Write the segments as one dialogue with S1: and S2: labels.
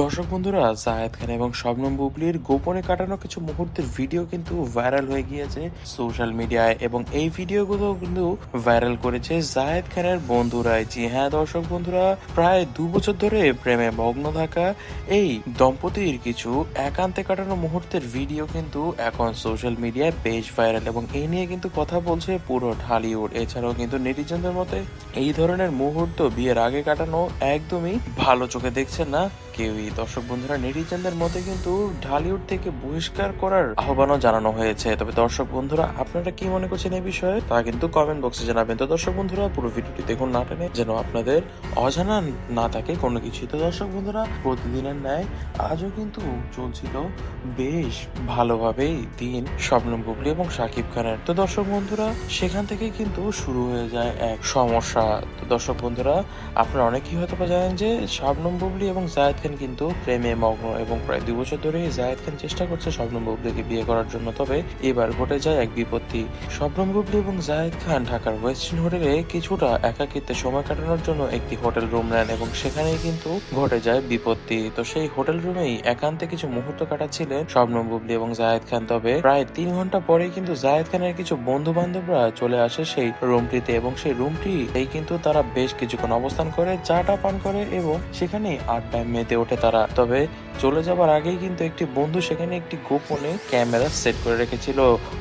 S1: দর্শক বন্ধুরা, জায়েদ খান এবং শবনম বুবলির গোপনে কাটানো কিছু মুহূর্তের ভিডিও কিন্তু ভাইরাল হয়ে গিয়েছে সোশ্যাল মিডিয়ায় এবং এই ভিডিওগুলো কিন্তু ভাইরাল করেছে জায়েদ খানের বন্ধুরাই। জি হ্যাঁ দর্শক বন্ধুরা, প্রায় দু বছর ধরে প্রেমে মগ্ন থাকা এই দম্পতির কিছু একান্তে কাটানো মুহূর্তের ভিডিও কিন্তু এখন সোশ্যাল মিডিয়ায় বেশ ভাইরাল এবং এই নিয়ে কিন্তু কথা বলছে পুরো ঢালিউড। এছাড়াও কিন্তু নেটিজনদের মতে এই ধরনের মুহূর্ত বিয়ের আগে কাটানো একদমই ভালো চোখে দেখছেন না কেউই। দর্শক বন্ধুরা, নেটিজনদের মধ্যে কিন্তু ঢালিউড থেকে বহিষ্কার করার আহ্বানও জানানো হয়েছে। তবে দর্শক বন্ধুরা, আপনারা কি মনে করছেন এই বিষয়ে? তা কিন্তু কমেন্ট বক্সে জানাবেন। তো দর্শক বন্ধুরা, পুরো ভিডিওটি দেখুন না টেনে, যেন আপনাদের অজানা না থাকে কোনো কিছুই। তো দর্শক বন্ধুরা, প্রতিদিনের ন্যায় আজও কিন্তু চলছিল বেশ ভালোভাবেই দিন স্বপ্নম বুবলি এবং শাকিব খানের। তো দর্শক বন্ধুরা, সেখান থেকে কিন্তু শুরু হয়ে যায় এক সমস্যা। তো দর্শক বন্ধুরা, আপনারা অনেকেই হয়তো জানেন যে, শাবনম বুবলি এবং জায়েদ খান কিন্তু প্রেমে মগ্ন এবং প্রায় দুই বছর ধরে জায়েদ খান চেষ্টা করছে শবনম বুবলিকে বিয়ে করার জন্য, তবে এবার ঘটে যায় এক বিপত্তি। শবনম বুবলি এবং জায়েদ খান ঢাকার ওয়েস্টার্ন হোটেলে কিছুটা একাকিত্বে সময় কাটানোর জন্য একটি হোটেল রুম নেন এবং সেখানেই কিন্তু ঘটে যায় বিপত্তি। তো সেই হোটেল রুমেই একান্তে কিছু মুহূর্ত কাটাচ্ছিলেন শবনম বুবলি এবং জায়েদ খান, তবে প্রায় তিন ঘণ্টা পরে কিন্তু জায়েদ খানের কিছু বন্ধু বান্ধবরা চলে আসে সেই রুমটিতে এবং সেই রুমটি এই কিন্তু তারা বেশ কিছুক্ষণ অবস্থান করে, চাটা পান করে এবং সেখানে আড্ডায় মেতে ওঠে তারা। তবে চলে যাবার আগেই কিন্তু একটি বন্ধু সেখানে একটি গোপনে ক্যামেরা সেট করে রেখেছিল।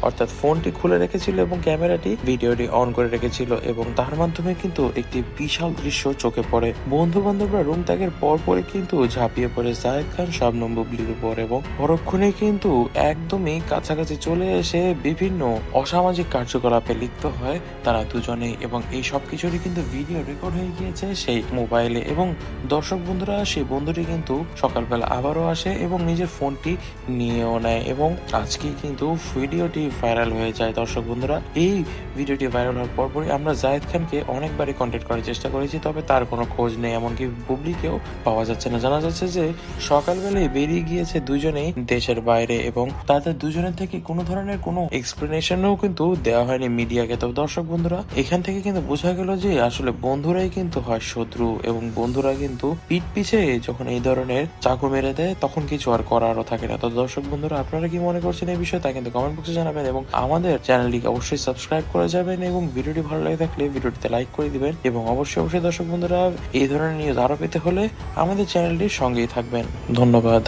S1: অর্থাৎ ফোনটি খুলে রেখেছিল এবং ক্যামেরাটি ভিডিওটি অন করে রেখেছিল এবং তার মাধ্যমে কিন্তু একটি বিশাল দৃশ্য চোখে পড়ে। বন্ধু বান্ধবরা রুম ত্যাগের পর পরে কিন্তু ঝাঁপিয়ে পড়ে। জায়েদ খান, শাবনম বুবলির উপর এবং পরক্ষণে কিন্তু একদমই কাছাকাছি চলে এসে বিভিন্ন অসামাজিক কার্যকলাপে লিপ্ত হয় তারা দুজনেই এবং এই সব কিছুরই কিন্তু ভিডিও রেকর্ড হয়ে গিয়েছে সেই মোবাইলে এবং দর্শক বন্ধুরা সেই বন্ধুটি কিন্তু সকালবেলা আবারও আসে এবং নিজের ফোনটি নিয়েও নেয় এবং আজকেই কিন্তু ভিডিওটি ভাইরাল হয়ে যায়। দর্শক বন্ধুরা, এই ভিডিওটি ভাইরাল হওয়ার পরপরই আমরা জায়েদ খানকে অনেকবারই কন্ট্যাক্ট করার চেষ্টা করেছি, তবে তার কোনো খোঁজ নেই, এমনকি বুবলিকেও পাওয়া যাচ্ছে না। জানা যাচ্ছে যে সকালবেলায় বেরিয়ে গিয়েছে দুজনেই দেশের বাইরে এবং তাদের দুজনের থেকে কোনো ধরনের কোনো এক্সপ্লেনেশনও কিন্তু দেওয়া হয়নি মিডিয়াকে। তো দর্শক বন্ধুরা, এখান থেকে কিন্তু বোঝা গেল যে আসলে বন্ধুরাই কিন্তু হয় শত্রু এবং বন্ধুরা কিন্তু পিঠ পিছে যখন এই ধরনের চাকু মেরে দেয়, তখন কিছু আর করারও থাকে না। তো দর্শক বন্ধুরা, আপনারা কি মনে করছেন এই বিষয়ে তা কিন্তু কমেন্ট বক্সে জানাবেন এবং আমাদের চ্যানেলটিকে অবশ্যই সাবস্ক্রাইব করে যাবেন এবং ভিডিওটি ভালো লাগে থাকলে ভিডিওটিতে লাইক করে দিবেন এবং অবশ্যই অবশ্যই দর্শক বন্ধুরা, এই ধরনের নিউজ আরও পেতে হলে আমাদের চ্যানেলটির সঙ্গেই থাকবেন। ধন্যবাদ।